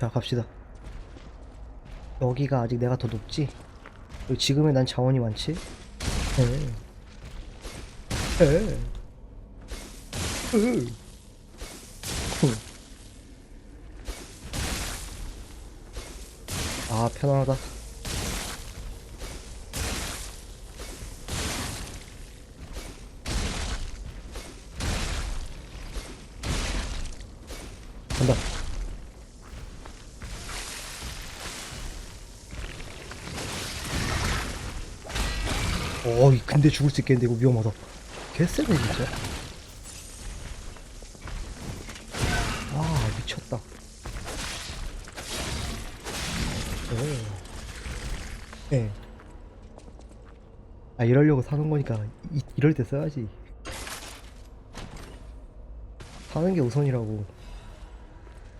자 갑시다 여기가 아직 내가 더 높지? 지금의 난 자원이 많지? 에. 에. 으. 후. 아 편안하다 간다 어이 근데 죽을 수 있겠는데 이거 위험하다. 개쎄네 진짜. 아 미쳤다. 오. 네. 아 이러려고 사는 거니까 이, 이럴 때 써야지. 사는 게 우선이라고